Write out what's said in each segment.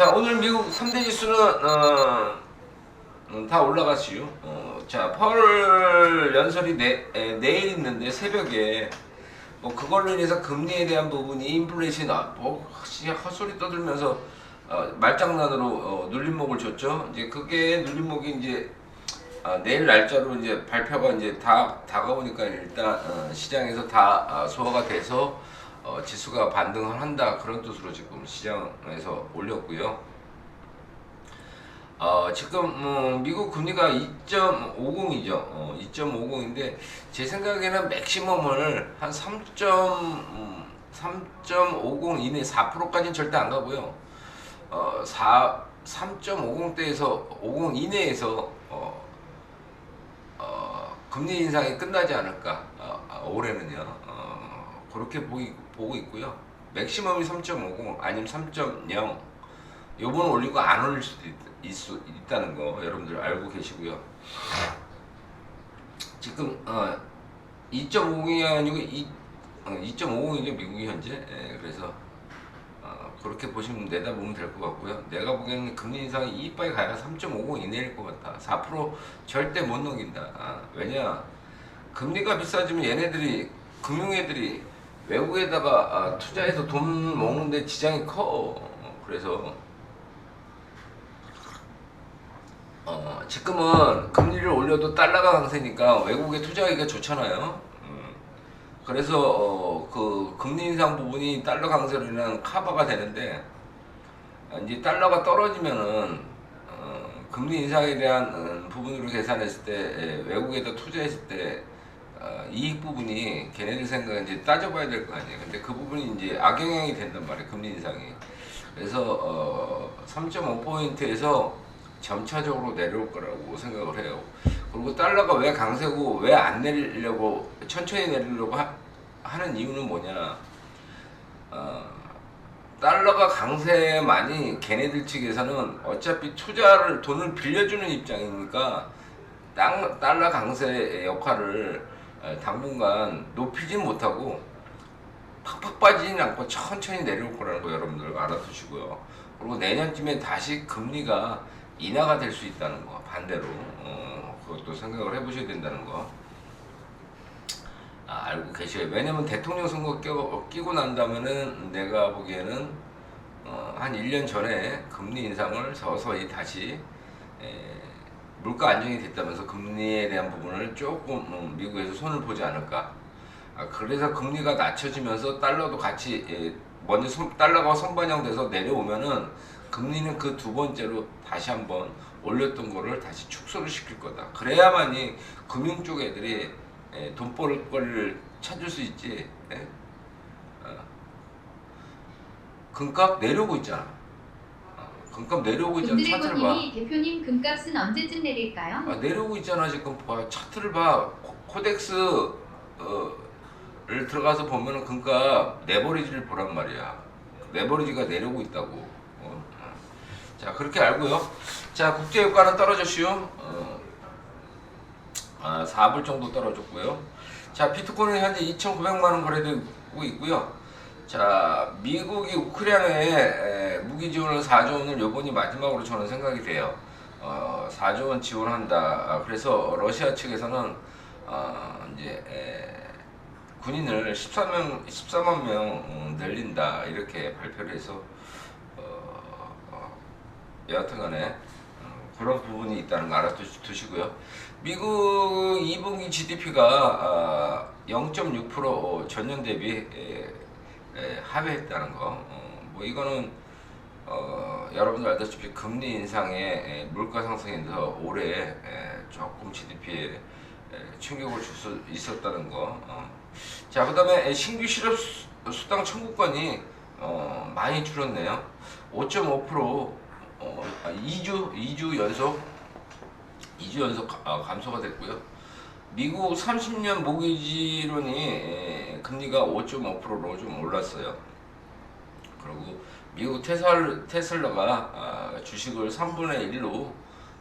자 오늘 미국 3대 지수는 어, 음, 다 올라갔지요. 어, 자 펄 연설이 내, 에, 내일 있는데 새벽에 뭐 그걸로 인해서 금리에 대한 부분이 인플레이션이 나, 뭐 씨, 헛소리 떠들면서 어, 말장난으로 어, 눌림목을 줬죠. 이제 그게 눌림목이 이제 아, 내일 날짜로 이제 발표가 이제 다 다가오니까 일단 어, 시장에서 다 아, 소화가 돼서 어, 지수가 반등을 한다 그런 뜻으로 지금 시장에서 올렸고요. 어, 지금 음, 미국 금리가 2.50이죠. 어, 2.50인데 제 생각에는 맥시멈을 한 3. 음, 3.50 이내 4%까지는 절대 안 가고요. 어, 4 3.50대에서 50 이내에서 어, 어, 금리 인상이 끝나지 않을까 어, 어, 올해는요. 어, 그렇게 보이, 보고 있고요. 맥시멈이 3.50 아니면 3.0 요번 올리고 안 올릴 수도 있, 있, 있 다는 거 여러분들 알고 계시고요. 지금 어, 2.50이 아니고 2, 어, 2.50이죠 미국이 현재. 예, 그래서 어, 그렇게 보시면 내다보면 될 것 같고요. 내가 보기에는 금리 인상이 이빨 가야 3.50 이내일 것 같다. 4% 절대 못 넘긴다. 아, 왜냐 금리가 비싸지면 얘네들이 금융애들이 외국에다가 아, 투자해서 돈 먹는데 지장이 커. 어, 그래서 어, 지금은 금리를 올려도 달러가 강세니까 외국에 투자하기가 좋잖아요. 음, 그래서 어, 그 금리 인상 부분이 달러 강세로 인한 카바가 되는데 아, 이제 달러가 떨어지면은 어, 금리 인상에 대한 음, 부분으로 계산했을 때 예, 외국에다 투자했을 때 어, 이익 부분이 걔네들 생각에 이제 따져봐야 될 거 아니에요. 근데 그 부분이 이제 악영향이 된단 말이에요. 금리 인상이. 그래서 어, 3.5포인트에서 점차적으로 내려올 거라고 생각을 해요. 그리고 달러가 왜 강세고 왜 안 내리려고 천천히 내리려고 하, 하는 이유는 뭐냐? 어, 달러가 강세만이 걔네들 측에서는 어차피 투자를 돈을 빌려주는 입장이니까 땅, 달러 강세의 역할을 에, 당분간 높이진 못하고 팍팍 빠지진 않고 천천히 내려올 거라는 거 여러분들 알아두시고요. 그리고 내년쯤에 다시 금리가 인하가 될 수 있다는 거 반대로 어, 그것도 생각을 해보셔야 된다는 거 아, 알고 계셔요. 왜냐면 대통령 선거 끼고, 끼고 난다면은 내가 보기에는 어, 한 1년 전에 금리 인상을 서서히 다시 에, 물가 안정이 됐다면서 금리에 대한 부분을 조금 음, 미국에서 손을 보지 않을까. 아, 그래서 금리가 낮춰지면서 달러도 같이 예, 먼저 손, 달러가 선반영돼서 내려오면은 금리는 그 두 번째로 다시 한번 올렸던 거를 다시 축소를 시킬 거다. 그래야만이 금융 쪽 애들이 예, 돈벌 거리를 찾을 수 있지. 예? 어. 금값 내려오고 있잖아. 어, 금값 내려오고 있잖아. 차트를 봐. 대표님 금값은 언제쯤 내릴까요? 아, 내려오고 있잖아 지금 봐 차트를 봐 코- 코덱스 어, 를 들어가서 보면은 금값 네버리지를 보란 말이야 네버리지가 내려오고 있다고 어? 어. 자 그렇게 알고요 자 국제유가는 떨어졌슈 어, 아, 4불 정도 떨어졌고요 자 비트코인은 현재 2,900만 원 거래되고 있고요 자 미국이 우크라이나에 에, 무기 지원을 4조 원을 요번이 마지막으로 저는 생각이 돼요 어, 4조 원 지원한다. 아, 그래서 러시아 측에서는 어, 이제 에, 군인을 14명, 14만 명 음, 늘린다 이렇게 발표를 해서 어, 어, 여하튼간에 어, 그런 부분이 있다는 거 알아두시고요. 미국 2분기 GDP가 0.6% 전년 대비 하회했다는 거. 어, 뭐 이거는 어, 여러분들 알다시피 금리 인상에 에, 물가 상승에서 올해 에, 조금 GDP에 에, 충격을 줄 수 있었다는 거. 어. 자, 그 다음에 신규 실업 수- 수당 청구권이 어, 많이 줄었네요. 5.5% 어, 2주 2주 연속 2주 연속 가- 아, 감소가 됐고요. 미국 30년 모기지론이 에, 금리가 5.5%로 좀 올랐어요. 그리고 미국 테슬, 테슬라가 아, 주식을 3분의 1로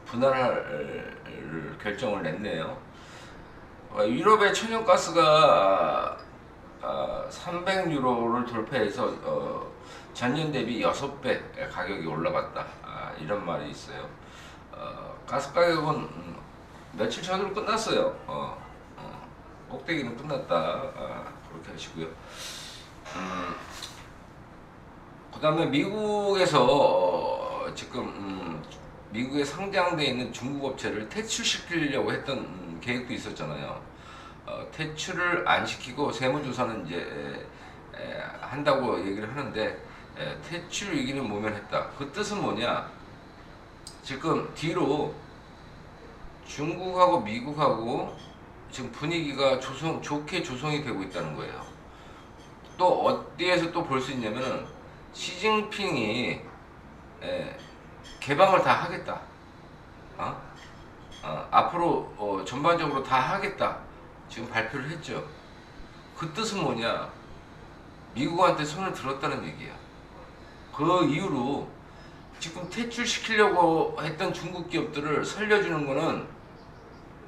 분할할 결정을 냈네요. 어, 유럽의 천연가스가 아, 300유로를 돌파해서 어, 전년 대비 6배 가격이 올라갔다. 아, 이런 말이 있어요. 어, 가스 가격은 음, 며칠 전으로 끝났어요. 어, 어, 꼭대기는 끝났다. 아, 그렇게 하시고요. 음, 그 다음에 미국에서 어, 지금 음, 미국에 상장돼 있는 중국 업체를 퇴출시키려고 했던 음, 계획도 있었잖아요. 어, 퇴출을 안 시키고 세무조사는 이제 한다고 얘기를 하는데 에, 퇴출 위기는 모면했다. 그 뜻은 뭐냐? 지금 뒤로 중국하고 미국하고 지금 분위기가 조성 좋게 조성이 되고 있다는 거예요. 또 어디에서 또 볼 수 있냐면은 시진핑이 에, 개방을 다 하겠다. 어? 어, 앞으로 어, 전반적으로 다 하겠다. 지금 발표를 했죠. 그 뜻은 뭐냐? 미국한테 손을 들었다는 얘기야. 그 이후로 지금 퇴출시키려고 했던 중국 기업들을 살려주는 거는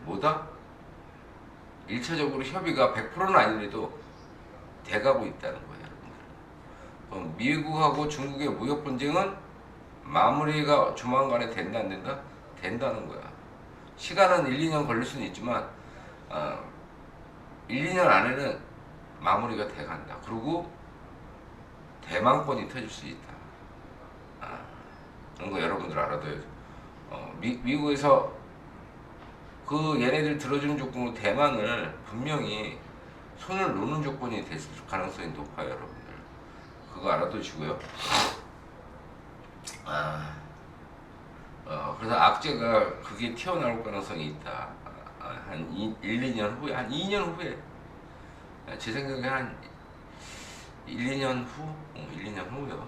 뭐다? 1차적으로 협의가 100%는 아니래도 돼가고 있다는. 그럼 미국하고 중국의 무역 분쟁은 마무리가 조만간에 된다 안 된다? 된다는 거야. 시간은 1, 2년 걸릴 수는 있지만 어, 1, 2년 안에는 마무리가 돼간다. 그리고 대만권이 터질 수 있다. 아, 그런 거 여러분들 알아둬야 돼. 어, 미, 미국에서 그 얘네들 들어주는 조건으로 대만을 분명히 손을 놓는 조건이 됐을 가능성이 높아요, 여러분들. 그거 알아두시고요. 아, 어, 그래서 악재가 그게 튀어나올 가능성이 있다. 아, 한 1, 2년 후에, 한 2년 후에. 아, 제 생각에 한 1, 2년 후? 어, 1, 2년 후요.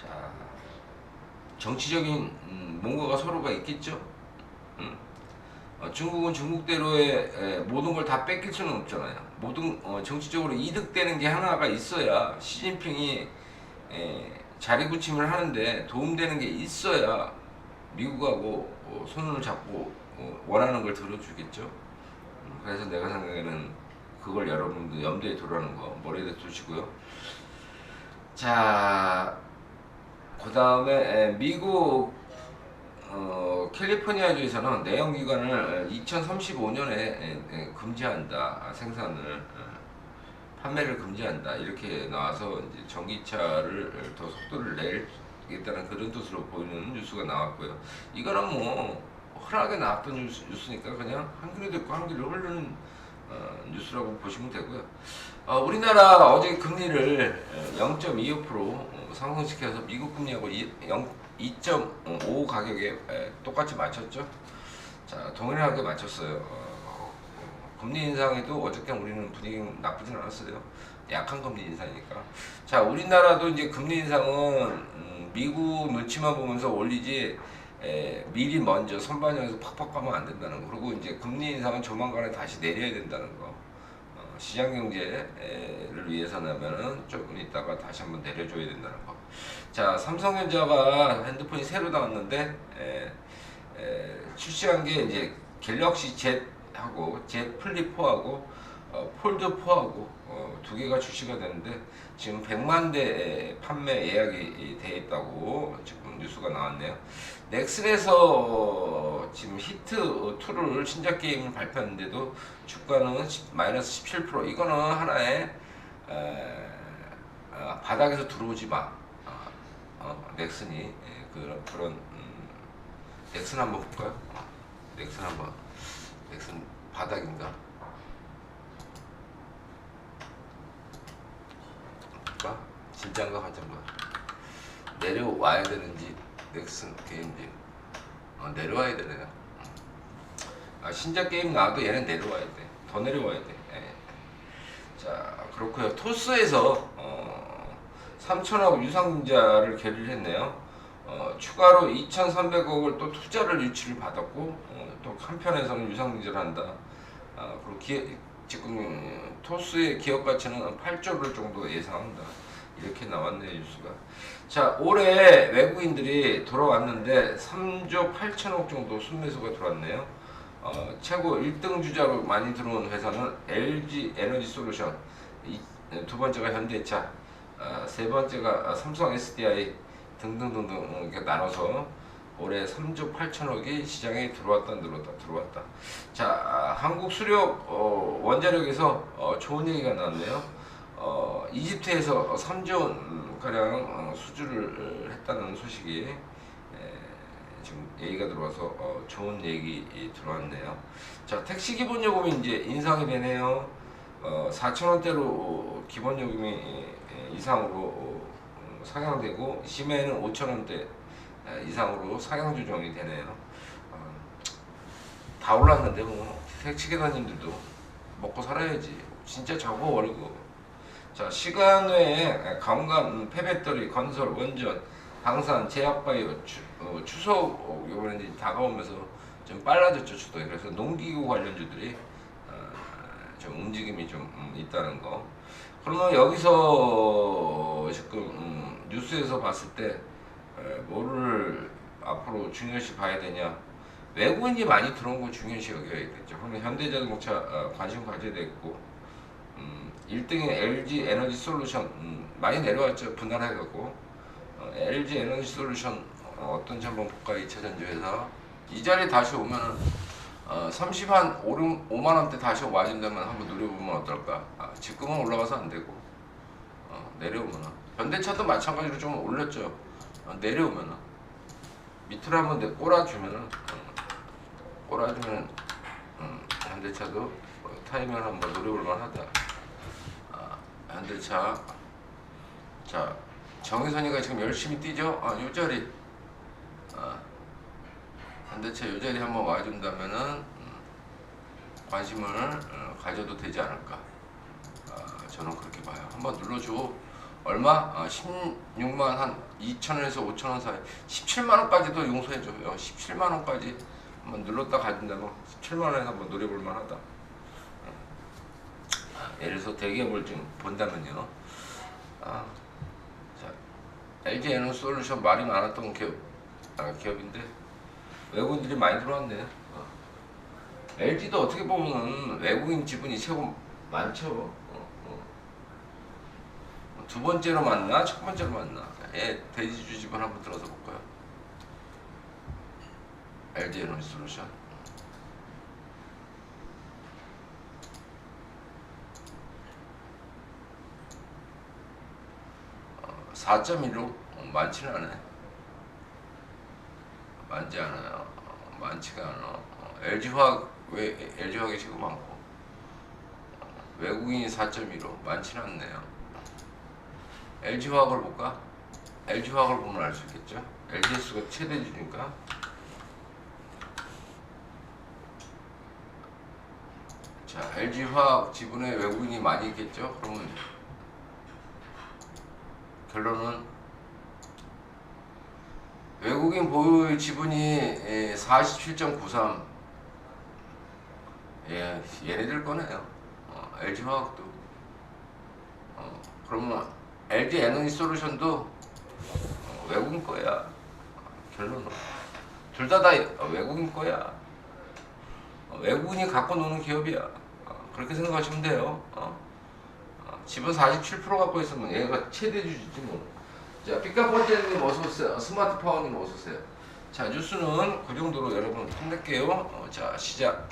자, 정치적인 음, 뭔가가 서로가 있겠죠? 음. 어, 중국은 중국대로의 에, 모든 걸 다 뺏길 수는 없잖아요. 모든 어, 정치적으로 이득되는 게 하나가 있어야 시진핑이 에, 자리 붙임을 하는데 도움되는 게 있어야 미국하고 어, 손을 잡고 어, 원하는 걸 들어주겠죠. 음, 그래서 내가 생각에는 그걸 여러분들 염두에 두라는 거 머리에 두시고요. 자, 그 다음에 미국 어, 캘리포니아주에서는 내연기관을 2035년에 금지한다 생산을 어, 판매를 금지한다 이렇게 나와서 이제 전기차를 더 속도를 내겠다는 그런 뜻으로 보이는 뉴스가 나왔고요. 이거는 뭐 흔하게 나왔던 뉴스, 뉴스니까 그냥 한 귀로 듣고 한 귀로 흐르는 어, 뉴스라고 보시면 되고요. 어, 우리나라 어제 금리를 0.25% 어, 상승시켜서 미국 금리하고 2.5 가격에 에, 똑같이 맞췄죠. 자, 동일하게 맞췄어요. 어, 어, 금리 인상에도 어저께 우리는 분위기 나쁘진 않았어요. 약한 금리 인상이니까. 자, 우리나라도 이제 금리 인상은 음, 미국 눈치만 보면서 올리지 에, 미리 먼저 선반영해서 팍팍 가면 안 된다는 거. 그리고 이제 금리 인상은 조만간에 다시 내려야 된다는 거. 어, 시장 경제를 위해서라면은 조금 있다가 다시 한번 내려줘야 된다는 거. 자, 삼성전자가 핸드폰이 새로 나왔는데 에, 에, 출시한 게 이제 갤럭시 Z하고 Z 플립 4하고 어, 폴드 4하고 어, 두 개가 출시가 되는데 지금 100만 대 판매 예약이 돼 있다고 지금 뉴스가 나왔네요. 넥슨에서 어, 지금 히트 2를 신작 게임을 발표했는데도 주가는 10, 마이너스 17% 이거는 하나의 에, 아, 바닥에서 들어오지 마. 아, 어, 넥슨이 예, 그런 그런 음, 넥슨 한번 볼까요? 어, 넥슨 한번 넥슨 바닥인가? 볼까? 진짜인가 가짜인가? 내려와야 되는지 넥슨 게임지 어, 내려와야 되네요. 아, 신작 게임 나와도 얘는 내려와야 돼. 더 내려와야 돼. 예. 자 그렇고요. 토스에서 어, 3천억 유상증자를 계류를 했네요. 어, 추가로 2,300억을 또 투자를 유치를 받았고 어, 또 한편에서는 유상증자를 한다. 아, 그리고 기, 지금 토스의 기업 가치는 8조를 정도 예상한다. 이렇게 나왔네요 뉴스가. 자 올해 외국인들이 돌아왔는데 3조 8천억 정도 순매수가 들어왔네요. 어, 최고 1등 주자로 많이 들어온 회사는 LG 에너지 솔루션 네, 두 번째가 현대차, 아, 세 번째가 삼성 SDI 등등등등 음, 이렇게 나눠서 올해 3조 8천억이 시장에 들어왔다 들어왔다 들어왔다. 자, 아, 한국 수력 어, 원자력에서 어, 좋은 얘기가 나왔네요. 어, 이집트에서 3조 원 가량 어, 수주를 했다는 소식이 에, 지금 얘기가 들어와서 어, 좋은 얘기 들어왔네요. 자, 택시 기본 요금이 이제 인상이 되네요. 어, 4천 원대로 기본 요금이 에, 이상으로 어, 상향되고 심해는 5천 원대 에, 이상으로 상향 조정이 되네요. 어, 다 올랐는데 뭐 택시 기사님들도 먹고 살아야지. 진짜 어리고. 자 시간 외에 강간, 폐배터리, 건설, 원전, 방산, 제약바이오, 추, 어, 추석 어, 요번에 이제 다가오면서 좀 빨라졌죠 추석이. 그래서 농기구 관련주들이 어, 좀 움직임이 좀 음, 있다는 거. 그러면 여기서 지금 음, 뉴스에서 봤을 때 에, 뭐를 앞으로 중요시 봐야 되냐? 외국인이 많이 들어온 거 중요시 여겨야겠죠. 그러면 현대자동차 어, 관심 되고 음, 1등인 LG 에너지 솔루션 음, 많이 내려왔죠. 분할해갖고 어, LG 에너지 솔루션 어, 어떤지 한번 볼까요? 2차 전지회사 이 자리 다시 오면은 어, 30 한 5, 5만 원대 다시 와준다면 한번 누려보면 어떨까? 아, 지금은 올라가서 안 되고 어, 내려오면은 현대차도 마찬가지로 좀 올렸죠. 어, 내려오면은 밑으로 한번 내 꼬라주면은 어, 꼬라주면 음, 현대차도 어, 타이밍을 한번 노려볼 만하다. 아, 현대차 자 정혜선이가 지금 열심히 뛰죠. 아, 요 자리 아, 현대차 요 자리 한번 와준다면은 음, 관심을 어, 가져도 되지 않을까. 아, 저는 그렇게 봐요. 한번 눌러줘. 얼마? 아, 16만 한 2천원에서 5천원 사이 17만원까지도 용서해줘요 17만원까지 한번 눌렀다 가진다면 17만원에 한번 노려볼 만 하다 아, 예를 들어서 대기업을 좀 본다면요 아, 자, LG 에너지 솔루션 말이 많았던 기업, 아, 기업인데 외국인들이 많이 들어왔네 어. LG도 어떻게 보면 외국인 지분이 최고 많죠 어, 어. 두 번째로 만나, 첫 번째로 만나. 예, 대지주 집은 한번 들어서 볼까요? LG 에너지 솔루션. 어, 4.16 많지는 않아요. 많지 않아요. 어, 많지가 않아. 어, LG 화학 왜 LG 화학이 지금 많고 어, 외국인이 4.15 많지는 않네요. LG 화학을 볼까? LG 화학을 보면 알 수 있겠죠. LG수가 최대주니까. 자, LG 화학 지분에 외국인이 많이 있겠죠. 그러면 결론은 외국인 보유 지분이 47.93. 예, 얘네들 거네요. 어, LG 화학도. 어, 그러면 LG 에너지 솔루션도 어, 외국인 거야. 결론은 둘 다 다 외국인 거야. 어, 외국인이 갖고 노는 기업이야. 어, 그렇게 생각하시면 돼요. 어? 어, 지분 47% 갖고 있으면 얘가 최대 주주지 뭐. 자, 삐까번째님 어서 오세요. 스마트 파워님 어서 오세요. 자, 뉴스는 그 정도로 여러분 끝낼게요. 어, 자, 시작.